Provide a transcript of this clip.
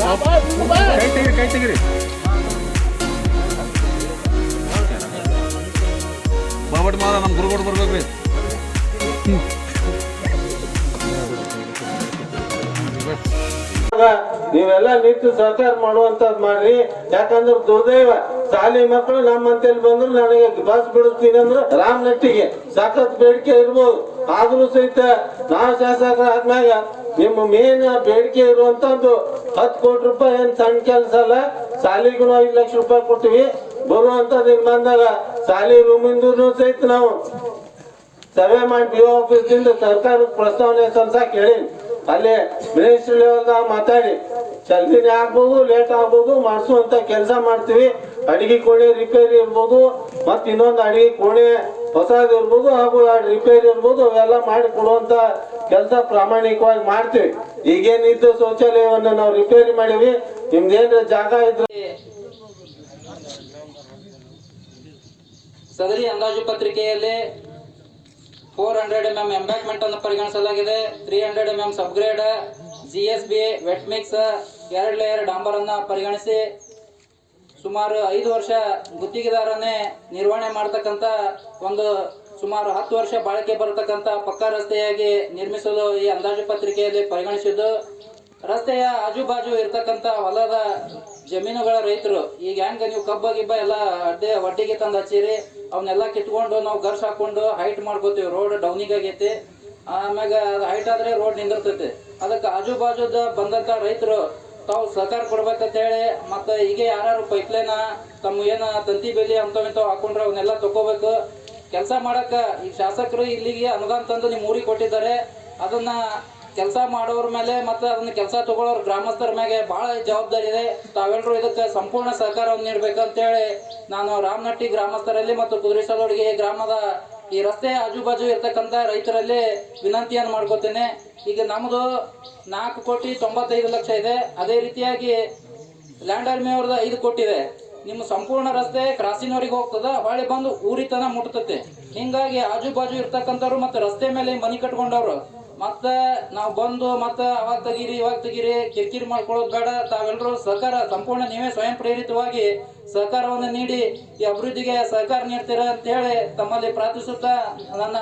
ಕೈ ತೆಗಿರಿ ಕೈ ಬಾಬಟ್ ನಮ್ಮ ಗುರುಗಳು ಬರ್ಬೇಕ್ರಿ ನೀವೆಲ್ಲ ನಿಂತು ಸಹಕಾರ ಮಾಡುವಂತದ್ ಮಾಡ್ರಿ. ಯಾಕಂದ್ರೆ ದುರ್ದೈವ, ಶಾಲೆ ಮಕ್ಕಳು ನಮ್ಮಂತಲ್ಲಿ ಬಂದ್ರು ನನಗೆ ಬಸ್ ಬಿಡುತ್ತೀನಿ ಅಂದ್ರೆ ರಾಮನಟ್ಟಿಗೆ ಸಖತ್ ಬೇಡಿಕೆ ಇರ್ಬೋದು. ಆದ್ರೂ ಸಹಿತ ನಾವು ಶಾಸಕರ ಆದ್ಮ್ಯಾಗ ನಿಮ್ಮ ಮೇನ್ ಬೇಡಿಕೆ ಇರುವಂತದ್ದು ಹತ್ತು ಕೋಟಿ ರೂಪಾಯಿ ಏನ್ ಸಣ್ಣ ಕೆಲಸ ಅಲ್ಲ, ಶಾಲಿಗೂ ಐದು ಲಕ್ಷ ರೂಪಾಯಿ ಕೊಡ್ತೀವಿ. ಬರುವಂತ ಬಂದಾಗ ಸಾಲಿ ರೂಮಿಂದು ಸಹಿತ ನಾವು ಸರ್ವೆ ಮಾಡಿ ಬಿ ಆಫೀಸ್ದಿಂದ ಸರ್ಕಾರದ ಪ್ರಸ್ತಾವನೆ ಸಲ್ಸಾಕ್ ಹೇಳಿನಿ ಅಲ್ಲಿ ಮಿನಿಸ್ಟರ್ ಲೆವೆಲ್ದಾಗ ಮಾತಾಡಿ. ಜಲ್ದಿನೇ ಆಗ್ಬೋದು ಲೇಟ್ ಆಗ್ಬೋದು, ಮಾಡಿಸುವಂತ ಕೆಲಸ ಮಾಡ್ತೀವಿ. ಅಡಿಗೆ ಕೋಣೆ ರಿಪೇರಿ ಇರ್ಬೋದು. ಮತ್ತೆ ಇನ್ನೊಂದು ಅಡಿಗೆ ಕೋಣೆ ಹೊಸದು ಇರ್ಬೋದು ಹಾಗೂ ರಿಪೇರಿ ಇರ್ಬೋದು, ಅವೆಲ್ಲ ಮಾಡಿ ಕೊಡುವಂತ ಕೆಲಸ ಪ್ರಾಮಾಣಿಕವಾಗಿ ಮಾಡ್ತೀವಿ. ಈಗೇನಿದ್ದು ಶೌಚಾಲಯವನ್ನು ನಾವು ರಿಪೇರಿ ಮಾಡಿವಿ. ನಿಮ್ದೇನ್ರ ಜಾಗ ಇದ್ರೆ ಸದರಿ ಅಂದಾಜು ಪತ್ರಿಕೆಯಲ್ಲಿ four hundred M M embankment ಅನ್ನು ಪರಿಗಣಿಸಲಾಗಿದೆ. Three hundred M M subgrade G S B wet mix ಎರಡು ಲೇಯರ್ ಡಾಂಬರ್ ಅನ್ನ ಪರಿಗಣಿಸಿ ಸುಮಾರು ಐದು ವರ್ಷ ಗುತ್ತಿಗೆದಾರನೇ ನಿರ್ವಹಣೆ ಮಾಡತಕ್ಕಂತ ಒಂದು ಸುಮಾರು ಹತ್ತು ವರ್ಷ ಬಾಳಿಕೆ ಬರತಕ್ಕಂಥ ಪಕ್ಕಾ ರಸ್ತೆಯಾಗಿ ನಿರ್ಮಿಸಲು ಈ ಅಂದಾಜು ಪತ್ರಿಕೆಯಲ್ಲಿ ಪರಿಗಣಿಸಿದ್ದು, ರಸ್ತೆಯ ಆಜುಬಾಜು ಇರತಕ್ಕಂಥ ಹೊಲದ ಜಮೀನುಗಳ ರೈತರು ಈಗ ಹೆಂಗ ನೀವು ಕಬ್ಬ, ಗಿಬ್ಬ ಎಲ್ಲ ಅಡ್ಡೆ ಒಡ್ಡಿಗೆ ತಂದು ಹಚ್ಚಿರಿ ಅವನ್ನೆಲ್ಲ ಕಿತ್ಕೊಂಡು ನಾವು ಗರ್ಸ್ ಹಾಕೊಂಡು ಹೈಟ್ ಮಾಡ್ಕೋತೀವಿ ರೋಡ್ ಡೌನಿಗ್ ಆಗೈತಿ. ಆಮ್ಯಾಗ ಹೈಟ್ ಆದ್ರೆ ರೋಡ್ ನಿಂದಿರ್ತೈತಿ. ಅದಕ್ಕೆ ಆಜು ಬಾಜುದ ಬಂದಂತ ರೈತರು ತಾವು ಸಹಕಾರ ಕೊಡ್ಬೇಕಂತ ಹೇಳಿ ಮತ್ತೆ ಈಗ ಯಾರು ಪೈಪ್ಲೈನ ತಮ್ಮ ಏನ ತಂತಿ ಬೇಲಿ ಅಂತವ್ ಇಂಥವ್ ಹಾಕೊಂಡ್ರೆ ಅವನ್ನೆಲ್ಲ ತಗೋಬೇಕು. ಕೆಲಸ ಮಾಡಕ್ಕ ಈ ಶಾಸಕರು ಇಲ್ಲಿಗೆ ಅನುದಾನ ತಂದು ನಿಮ್ಮ ಊರಿಗೆ ಕೊಟ್ಟಿದ್ದಾರೆ. ಅದನ್ನ ಕೆಲಸ ಮಾಡೋರ ಮೇಲೆ ಮತ್ತೆ ಅದನ್ನ ಕೆಲಸ ತಗೊಳ್ಳೋರ್ ಗ್ರಾಮಸ್ಥರ ಮೇಲೆ ಬಹಳ ಜವಾಬ್ದಾರಿ ಇದೆ. ತಾವೆಲ್ಲರೂ ಇದಕ್ಕೆ ಸಂಪೂರ್ಣ ಸಹಕಾರವನ್ನು ನೀಡಬೇಕಂತೇಳಿ ನಾನು ರಾಮನಟ್ಟಿ ಗ್ರಾಮಸ್ಥರಲ್ಲಿ ಮತ್ತು ಕುದುರೆಸಲೋಡಿಗೆ ಗ್ರಾಮದ ಈ ರಸ್ತೆ ಆಜು ಬಾಜು ಇರ್ತಕ್ಕಂಥ ರೈತರಲ್ಲಿ ವಿನಂತಿಯನ್ನು ಮಾಡ್ಕೋತೇನೆ. ಈಗ ನಮ್ಮದು ನಾಲ್ಕು ಕೋಟಿ ತೊಂಬತ್ತೈದು ಲಕ್ಷ ಇದೆ. ಅದೇ ರೀತಿಯಾಗಿ ಲ್ಯಾಂಡ್ ಆರ್ಮಿ ಅವ್ರದ್ದು ಐದು ಕೋಟಿ ಇದೆ. ನಿಮ್ಮ ಸಂಪೂರ್ಣ ರಸ್ತೆ ಕ್ರಾಸಿನವರಿಗೆ ಹೋಗ್ತದ ಹೊಳೆ ಬಂದು ಊರಿತನ ಮುಟ್ತತೆ. ಹಿಂಗಾಗಿ ಆಜು ಬಾಜು ಇರ್ತಕ್ಕಂಥವ್ರು ಮತ್ತೆ ರಸ್ತೆ ಮೇಲೆ ಮನೆ ಕಟ್ಕೊಂಡವ್ರು ಮತ್ತೆ ನಾವು ಬಂದು ಮತ್ತೆ ಅವಾಗ ತೆಗೀರಿ ಇವಾಗ ತೆಗೀರಿ ಕಿರಿಕಿರಿ ಮಾಡ್ಕೊಳ್ಳೋದು ಬೇಡ. ತಾವೆಲ್ಲರೂ ಸಹಕಾರ ಸಂಪೂರ್ಣ ನೀವೇ ಸ್ವಯಂ ಪ್ರೇರಿತವಾಗಿ ಸಹಕಾರವನ್ನು ನೀಡಿ ಈ ಅಭಿವೃದ್ಧಿಗೆ ಸಹಕಾರ ನೀಡ್ತೀರಾ ಅಂತ ಹೇಳಿ ತಮ್ಮಲ್ಲಿ ಪ್ರಾರ್ಥಿಸುತ್ತಾ ನನ್ನ